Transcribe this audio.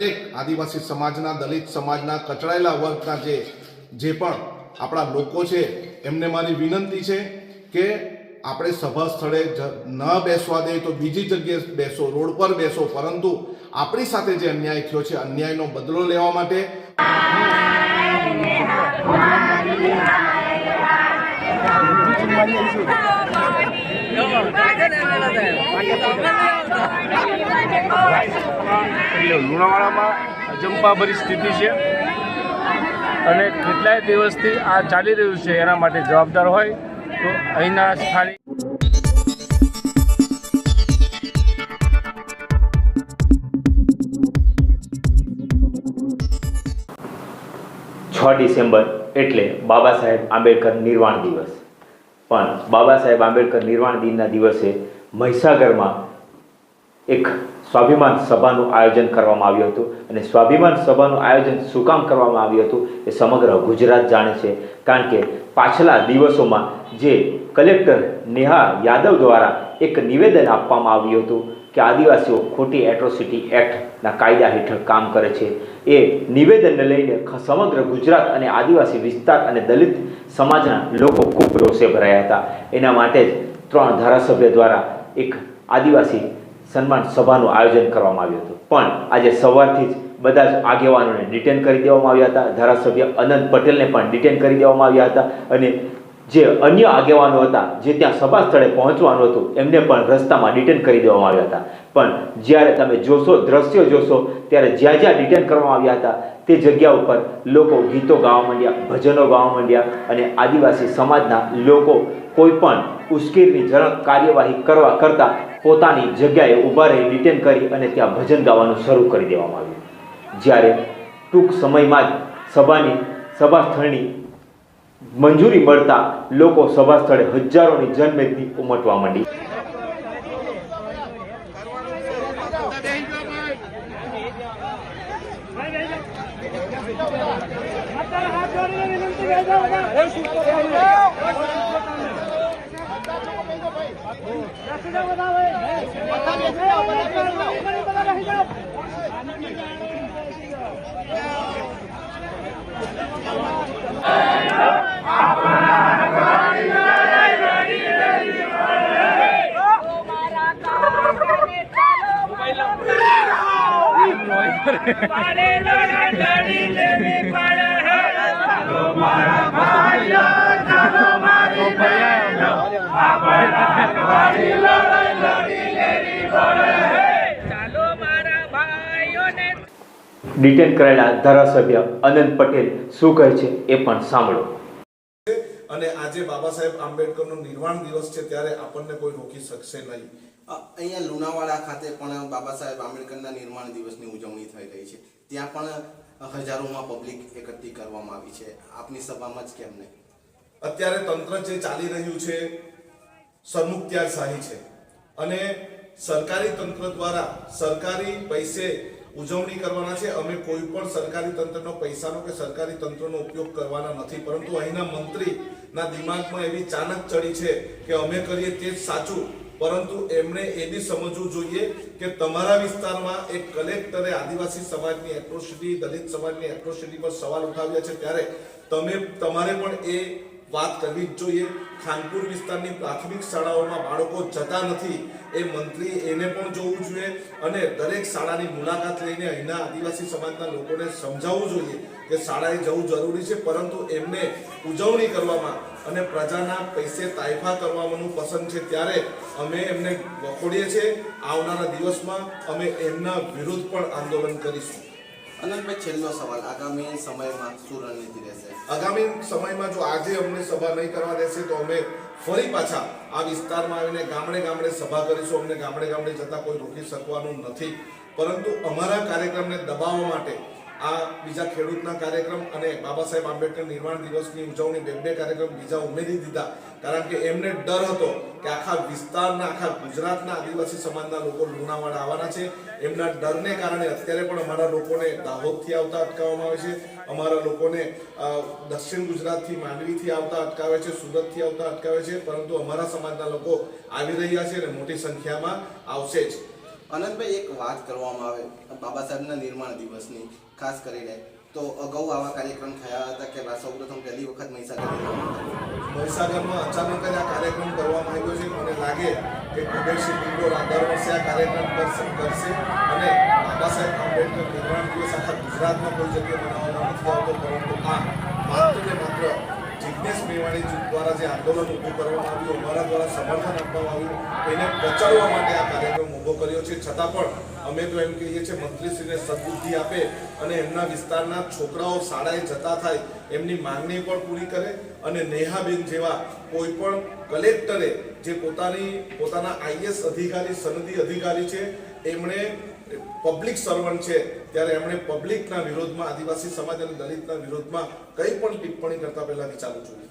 દરેક આદિવાસી સમાજના, દલિત સમાજના, કચડાયેલા વર્ગના જે જે પણ આપણા લોકો છે, એમને મારી વિનંતી છે કે આપણે સભા સ્થળે ન બેસવા દે તો બીજી જગ્યાએ બેસો, રોડ પર બેસો, પરંતુ આપણી સાથે જે અન્યાય થયો છે, અન્યાયનો બદલો લેવા માટે એટલે લુણાવાડામાં અજંપાભરી સ્થિતિ છે. અને કેટલાય દિવસથી આ ચાલી રહ્યું છે, એના માટે જવાબદાર હોય તો અહીંના સ્થાનિક છ ડિસેમ્બર એટલે બાબા સાહેબ આંબેડકર નિર્વાણ દિવસ. પણ બાબા સાહેબ આંબેડકર નિર્વાણ દિનના દિવસે મહીસાગરમાં એક સ્વાભિમાન સભાનું આયોજન કરવામાં આવ્યું હતું અને સ્વાભિમાન સભાનું આયોજન શું કામ કરવામાં આવ્યું હતું એ સમગ્ર ગુજરાત જાણે છે. કારણ કે પાછલા દિવસોમાં જે કલેક્ટર નેહા યાદવ દ્વારા એક નિવેદન આપવામાં આવ્યું હતું કે આદિવાસીઓ ખોટી એટ્રોસિટી એક્ટના કાયદા હેઠળ કામ કરે છે. એ નિવેદનને લઈને સમગ્ર ગુજરાત અને આદિવાસી વિસ્તાર અને દલિત સમાજના લોકો ખૂબ રોષે ભરાયા હતા. એના માટે જ ત્રણ ધારાસભ્ય દ્વારા એક આદિવાસી સન્માન સભાનું આયોજન કરવામાં આવ્યું હતું. પણ આજે સવારથી જ બધા જ આગેવાનોને ડિટેન કરી દેવામાં આવ્યા હતા. ધારાસભ્ય અનંત પટેલને પણ ડિટેન કરી દેવામાં આવ્યા હતા અને જે અન્ય આગેવાનો હતા, જે ત્યાં સભા સ્થળે પહોંચવાનું હતું, એમને પણ રસ્તામાં ડિટેન કરી દેવામાં આવ્યા હતા. પણ જ્યારે તમે જોશો, દ્રશ્યો જોશો, ત્યારે જ્યાં જ્યાં ડિટેન કરવામાં આવ્યા હતા, તે જગ્યા ઉપર લોકો ગીતો ગાવા માંડ્યા, ભજનો ગાવા માંડ્યા અને આદિવાસી સમાજના લોકો કોઈ પણ ઉશ્કેરણીજનક કાર્યવાહી કરવા કરતાં પોતાની જગ્યાએ ઊભા રહી ડિટેન કરી અને ત્યાં ભજન ગાવાનું શરૂ કરી દેવામાં આવ્યું. જ્યારે ટૂંક સમયમાં જ સભાની સભા સ્થળની મંજૂરી મળતા લોકો સભા સ્થળે હજારોની જનમેદની ઉમટવા માંડી ચાલો ડિટેન કરાયેલા ધારાસભ્ય અનંત પટેલ શું કહે છે એ પણ સાંભળો. અને આજે બાબા સાહેબ આંબેડકરનો નિર્વાણ દિવસ છે, ત્યારે આપણને કોઈ રોકી શકશે નહીં. અહીંયા લુણાવાડા ખાતે પણ બાબા સાહેબ આંબેડકરના નિર્માણ દિવસની ઉજવણી થઈ રહી છે. ત્યાં પણ હજારોમાં પબ્લિક એકઠી કરવામાં આવી છે. આપની સભામાં જ કેમ નહીં? અત્યારે તંત્ર જે ચાલી રહ્યું છે સરમુખત્યારશાહી છે. અને સરકારી તંત્ર દ્વારા સરકારી પૈસે ઉજવણી કરવાના છે. અમે કોઈ પણ સરકારી તંત્રનો પૈસાનો કે સરકારી તંત્રનો ઉપયોગ કરવાના નથી. પરંતુ અહીંના મંત્રીના દિમાગમાં એવી ચાનક ચડી છે કે અમે કરીએ તે જ સાચું. પરંતુ એમણે એ બી સમજવું જોઈએ કે તમારા વિસ્તારમાં એક કલેક્ટરે આદિવાસી સમાજની એટ્રોસિટી દલિત સમાજની એટ્રોસિટી પર સવાલ ઉઠાવ્યા છે. ત્યારે તમે, તમારે પણ એ વાત કરવી જ જોઈએ. ખાનપુર વિસ્તારની પ્રાથમિક શાળાઓમાં બાળકો જતા નથી. એ મંત્રી એને પણ જોવું જોઈએ અને દરેક શાળાની મુલાકાત લઈને અહીંના આદિવાસી સમાજના લોકોને સમજાવવું જોઈએ કે શાળાએ જવું જરૂરી છે, પરંતુ એમને ઉજવણી કરવામાં અને પ્રજાના પૈસે તાઇફા કરવાનું પસંદ છે. ત્યારે અમે એમને વખોડીએ છીએ. આવનારા દિવસમાં અમે એમના વિરુદ્ધ પણ આંદોલન કરીશું. અનંતભાઈ છેલ્લો સવાલ, આગામી સમયમાં શું રહેશે? આગામી સમયમાં જો આજે અમને સભા નહીં કરવા દેશે તો અમે ફરી પાછા આ વિસ્તારમાં આવીને ગામડે ગામડે સભા કરીશું. અમને ગામડે ગામડે જતા કોઈ રોકી શકવાનું નથી. પરંતુ અમારા કાર્યક્રમને દબાવવા માટે આ બીજા ખેડૂતના કાર્યક્રમ અને બાબા સાહેબ આંબેડકર નિર્માણ દિવસની ઉજવણી બે બે કાર્યક્રમ બીજા ઉમેરી દીધા. કારણ કે એમને ડર હતો કે આખા વિસ્તારના, આખા ગુજરાતના આદિવાસી સમાજના લોકો લુણાવાડા આવવાના છે. એમના ડરને કારણે અત્યારે પણ અમારા લોકોને દાહોદથી આવતા અટકાવવામાં આવે છે. અમારા લોકોને દક્ષિણ ગુજરાતથી માંડવીથી આવતા અટકાવે છે, સુરતથી આવતા અટકાવે છે. પરંતુ અમારા સમાજના લોકો આવી રહ્યા છે અને મોટી સંખ્યામાં આવશે જ. અનંતભાઈ, એક વાત કરવામાં આવે, બાબા સાહેબના નિર્માણ દિવસની, ખાસ કરીને. તો અગાઉ આવા કાર્યક્રમ થયા હતા કે સૌપ્રથમ પહેલી વખત મહીસાગર મહીસાગરમાં અચાનક જ આ કાર્યક્રમ કરવામાં આવ્યો છે. મને લાગે કે કુબેરસિંહ ડિંડોર દર વર્ષે આ કાર્યક્રમ કરશે કરશે. અને બાબા સાહેબ આંબેડકર નિર્માણ દિવસ આખા ગુજરાતમાં કોઈ જગ્યાએ મનાવવામાં નથી આવતો, પરંતુ આ માત્ર ને માત્ર જિજ્ઞેશ મેવાણી દ્વારા જે આંદોલન ઊભું કરવામાં આવ્યું, અમારા દ્વારા સમર્થન આપવામાં આવ્યું, એને પચાડવા માટે આ કાર્યક્રમ ઊભો કર્યો છે. છતાં પણ અમે તો એમ કહીએ છીએ, મંત્રીશ્રીને સદબુદ્ધિ આપે અને એમના વિસ્તારના છોકરાઓ શાળાએ જતા થાય એમની માંગણી પણ પૂરી કરે અને નેહાબેન જેવા કોઈ પણ કલેક્ટરે જે પોતાની, પોતાના આઈએસ અધિકારી, સનદી અધિકારી છે, એમણે પબ્લિક સર્વન્ટ છે, ત્યારે એમણે પબ્લિકના વિરોધમાં, આદિવાસી સમાજ અને દલિતના વિરોધમાં કંઈ પણ ટિપ્પણી કરતા પહેલા વિચારવું જોઈએ